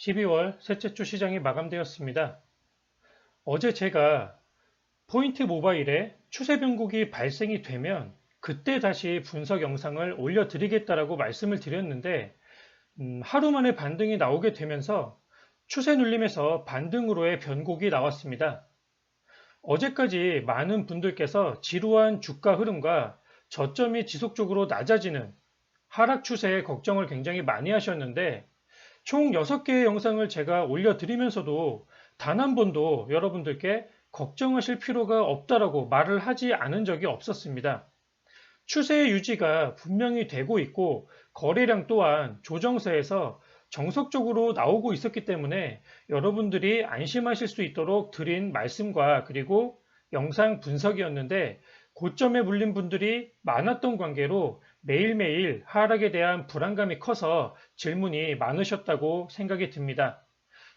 12월 셋째 주 시장이 마감되었습니다. 어제 제가 포인트 모바일에 추세 변곡이 발생이 되면 그때 다시 분석 영상을 올려드리겠다라고 말씀을 드렸는데 음, 하루 만에 반등이 나오게 되면서 추세 눌림에서 반등으로의 변곡이 나왔습니다. 어제까지 많은 분들께서 지루한 주가 흐름과 저점이 지속적으로 낮아지는 하락 추세에 걱정을 굉장히 많이 하셨는데 총 6개의 영상을 제가 올려드리면서도 단 한 번도 여러분들께 걱정하실 필요가 없다라고 말을 하지 않은 적이 없었습니다. 추세의 유지가 분명히 되고 있고 거래량 또한 조정세에서 정석적으로 나오고 있었기 때문에 여러분들이 안심하실 수 있도록 드린 말씀과 그리고 영상 분석이었는데 고점에 물린 분들이 많았던 관계로 매일매일 하락에 대한 불안감이 커서 질문이 많으셨다고 생각이 듭니다.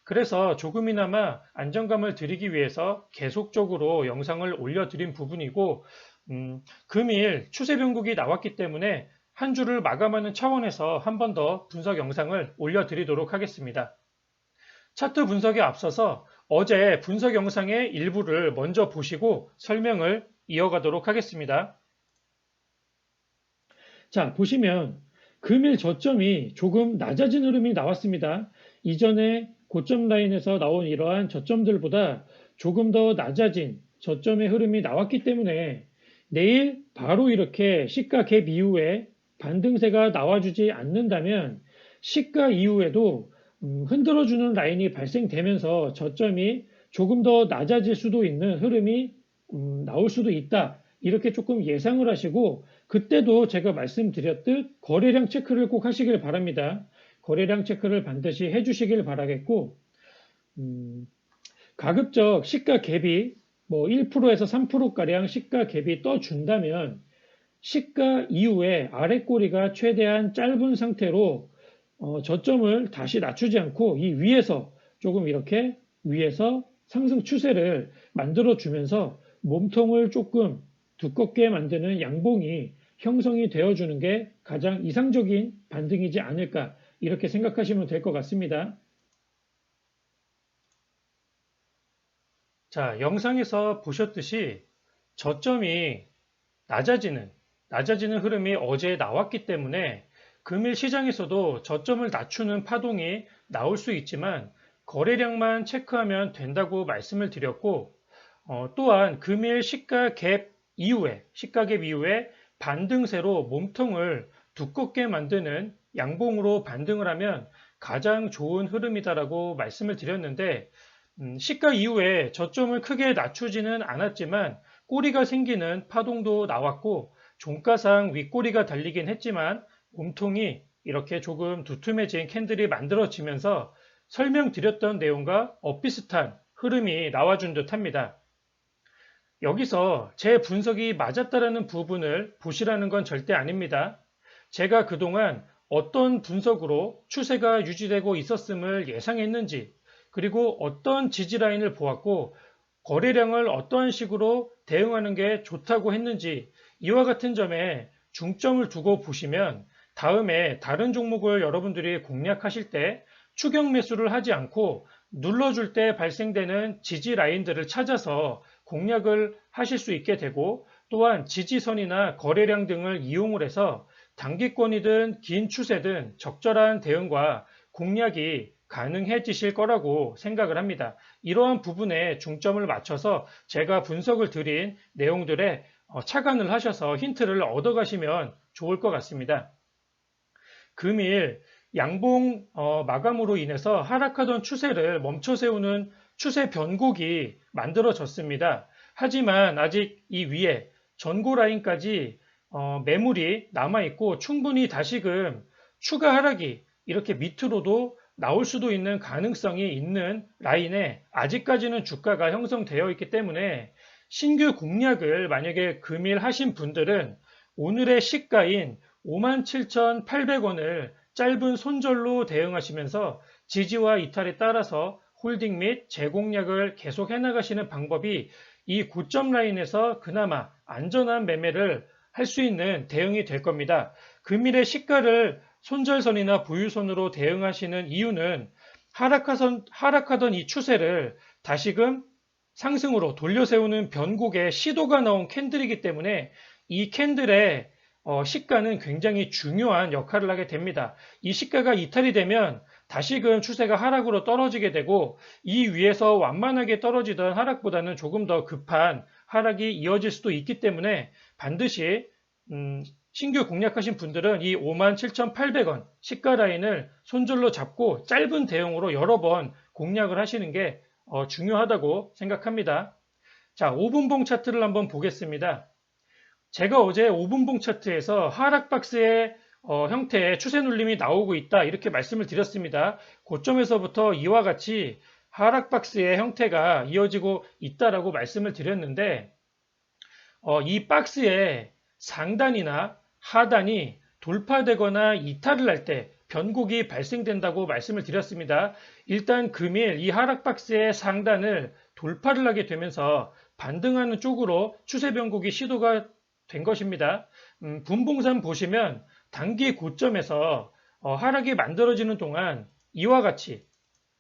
그래서 조금이나마 안정감을 드리기 위해서 계속적으로 영상을 올려드린 부분이고 음, 금일 추세 변곡이 나왔기 때문에 한 주를 마감하는 차원에서 한 번 더 분석 영상을 올려드리도록 하겠습니다. 차트 분석에 앞서서 어제 분석 영상의 일부를 먼저 보시고 설명을 이어가도록 하겠습니다. 자, 보시면 금일 저점이 조금 낮아진 흐름이 나왔습니다. 이전에 고점 라인에서 나온 이러한 저점들보다 조금 더 낮아진 저점의 흐름이 나왔기 때문에 내일 바로 이렇게 시가 갭 이후에 반등세가 나와주지 않는다면 시가 이후에도 음, 흔들어주는 라인이 발생되면서 저점이 조금 더 낮아질 수도 있는 흐름이 음, 나올 수도 있다. 이렇게 조금 예상을 하시고 그때도 제가 말씀드렸듯 거래량 체크를 꼭 하시길 바랍니다. 거래량 체크를 반드시 해주시길 바라겠고 음, 가급적 시가 갭이 뭐 1%에서 3%가량 시가 갭이 떠준다면 시가 이후에 아래 꼬리가 최대한 짧은 상태로 어, 저점을 다시 낮추지 않고 이 위에서 조금 이렇게 위에서 상승 추세를 만들어 주면서 몸통을 조금 두껍게 만드는 양봉이 형성이 되어 주는 게 가장 이상적인 반등이지 않을까 이렇게 생각하시면 될 것 같습니다. 자, 영상에서 보셨듯이 저점이 낮아지는 낮아지는 흐름이 어제 나왔기 때문에 금일 시장에서도 저점을 낮추는 파동이 나올 수 있지만 거래량만 체크하면 된다고 말씀을 드렸고 어, 또한 금일 시가 갭 이후에 시가 갭 이후에 반등세로 몸통을 두껍게 만드는 양봉으로 반등을 하면 가장 좋은 흐름이다라고 말씀을 드렸는데 음, 시가 이후에 저점을 크게 낮추지는 않았지만 꼬리가 생기는 파동도 나왔고 종가상 윗꼬리가 달리긴 했지만 몸통이 이렇게 조금 두툼해진 캔들이 만들어지면서 설명드렸던 내용과 엇비슷한 흐름이 나와준 듯 합니다. 여기서 제 분석이 맞았다라는 부분을 보시라는 건 절대 아닙니다. 제가 그동안 어떤 분석으로 추세가 유지되고 있었음을 예상했는지, 그리고 어떤 지지라인을 보았고, 거래량을 어떠한 식으로 대응하는 게 좋다고 했는지, 이와 같은 점에 중점을 두고 보시면 다음에 다른 종목을 여러분들이 공략하실 때 추격 매수를 하지 않고 눌러줄 때 발생되는 지지 라인들을 찾아서 공략을 하실 수 있게 되고 또한 지지선이나 거래량 등을 이용을 해서 단기권이든 긴 추세든 적절한 대응과 공략이 가능해지실 거라고 생각을 합니다. 이러한 부분에 중점을 맞춰서 제가 분석을 드린 내용들에 어, 착안을 하셔서 힌트를 얻어가시면 좋을 것 같습니다. 금일 양봉 어, 마감으로 인해서 하락하던 추세를 멈춰 세우는 추세 변곡이 만들어졌습니다. 하지만 아직 이 위에 전고 라인까지 어, 매물이 남아있고 충분히 다시금 추가 하락이 이렇게 밑으로도 나올 수도 있는 가능성이 있는 라인에 아직까지는 주가가 형성되어 있기 때문에 신규 공략을 만약에 금일 하신 분들은 오늘의 시가인 57,800원을 짧은 손절로 대응하시면서 지지와 이탈에 따라서 홀딩 및 재공략을 계속 해 나가시는 방법이 이 고점 라인에서 그나마 안전한 매매를 할 수 있는 대응이 될 겁니다. 금일의 시가를 손절선이나 보유선으로 대응하시는 이유는 하락하던, 하락하던 이 추세를 다시금 상승으로 돌려 세우는 변곡의 시도가 나온 캔들이기 때문에 이 캔들의 어, 시가는 굉장히 중요한 역할을 하게 됩니다. 이 시가가 이탈이 되면 다시금 추세가 하락으로 떨어지게 되고 이 위에서 완만하게 떨어지던 하락보다는 조금 더 급한 하락이 이어질 수도 있기 때문에 반드시 음, 신규 공략하신 분들은 이 57,800원 시가 라인을 손절로 잡고 짧은 대응으로 여러 번 공략을 하시는 게 어, 중요하다고 생각합니다. 자, 5분봉 차트를 한번 보겠습니다. 제가 어제 5분봉 차트에서 하락 박스의 어, 형태의 추세 눌림이 나오고 있다 이렇게 말씀을 드렸습니다. 고점에서부터 이와 같이 하락 박스의 형태가 이어지고 있다라고 말씀을 드렸는데 어, 이 박스의 상단이나 하단이 돌파되거나 이탈을 할 때 변곡이 발생된다고 말씀을 드렸습니다. 일단 금일 이 하락 박스의 상단을 돌파를 하게 되면서 반등하는 쪽으로 추세 변곡이 시도가 된 것입니다. 음, 분봉산 보시면 단기 고점에서 어, 하락이 만들어지는 동안 이와 같이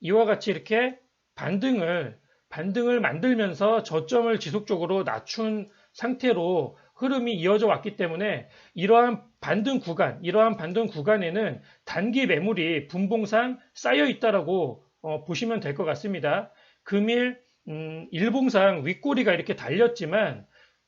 이와 같이 이렇게 반등을 반등을 만들면서 저점을 지속적으로 낮춘 상태로 흐름이 이어져 왔기 때문에 이러한 반등 구간, 이러한 반등 구간에는 단기 매물이 분봉상 쌓여 있다라고 어, 보시면 될 것 같습니다. 금일 음, 일봉상 윗꼬리가 이렇게 달렸지만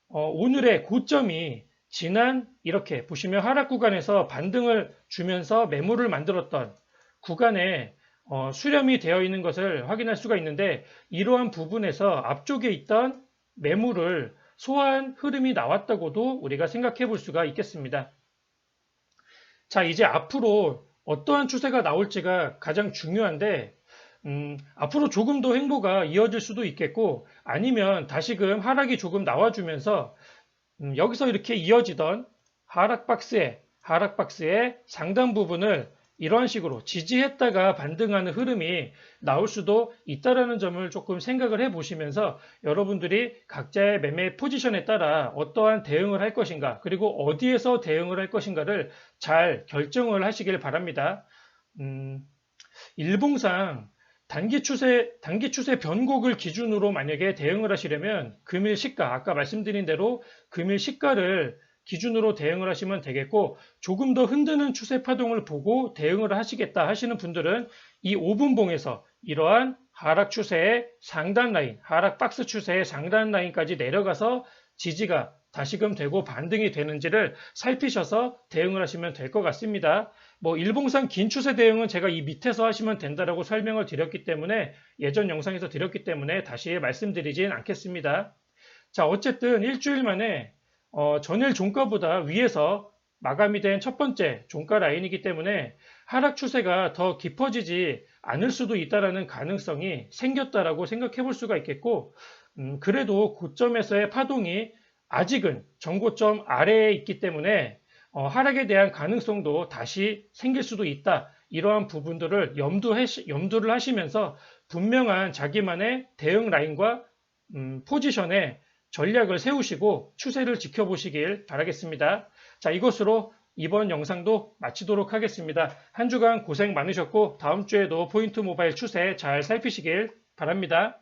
어, 오늘의 고점이 지난 이렇게 보시면 하락 구간에서 반등을 주면서 매물을 만들었던 구간에 어, 수렴이 되어 있는 것을 확인할 수가 있는데 이러한 부분에서 앞쪽에 있던 매물을 소화한 흐름이 나왔다고도 우리가 생각해 볼 수가 있겠습니다. 자, 이제 앞으로 어떠한 추세가 나올지가 가장 중요한데 음, 앞으로 조금 더 행보가 이어질 수도 있겠고 아니면 다시금 하락이 조금 나와주면서 음, 여기서 이렇게 이어지던 하락 박스의 하락 박스의 상단 부분을 이러한 식으로 지지했다가 반등하는 흐름이 나올 수도 있다라는 점을 조금 생각을 해 보시면서 여러분들이 각자의 매매 포지션에 따라 어떠한 대응을 할 것인가 그리고 어디에서 대응을 할 것인가를 잘 결정을 하시길 바랍니다. 음, 일봉상 단기 추세, 단기 추세 변곡을 기준으로 만약에 대응을 하시려면 금일 시가, 아까 말씀드린 대로 금일 시가를 기준으로 대응을 하시면 되겠고 조금 더 흔드는 추세 파동을 보고 대응을 하시겠다 하시는 분들은 이 5분봉에서 이러한 하락 추세의 상단 라인, 하락 박스 추세의 상단 라인까지 내려가서 지지가 다시금 되고 반등이 되는지를 살피셔서 대응을 하시면 될 것 같습니다. 뭐 일봉상 긴 추세 대응은 제가 이 밑에서 하시면 된다라고 설명을 드렸기 때문에 예전 영상에서 드렸기 때문에 다시 말씀드리진 않겠습니다. 자 어쨌든 일주일 만에 어, 전일 종가보다 위에서 마감이 된 첫 번째 종가 라인이기 때문에 하락 추세가 더 깊어지지 않을 수도 있다라는 가능성이 생겼다라고 생각해 볼 수가 있겠고 음, 그래도 고점에서의 파동이 아직은 전고점 아래에 있기 때문에 어, 하락에 대한 가능성도 다시 생길 수도 있다. 이러한 부분들을 염두해, 염두를 하시면서 분명한 자기만의 대응 라인과 음, 포지션에 전략을 세우시고 추세를 지켜보시길 바라겠습니다. 자, 이것으로 이번 영상도 마치도록 하겠습니다. 한 주간 고생 많으셨고 다음 주에도 포인트 모바일 추세 잘 살피시길 바랍니다.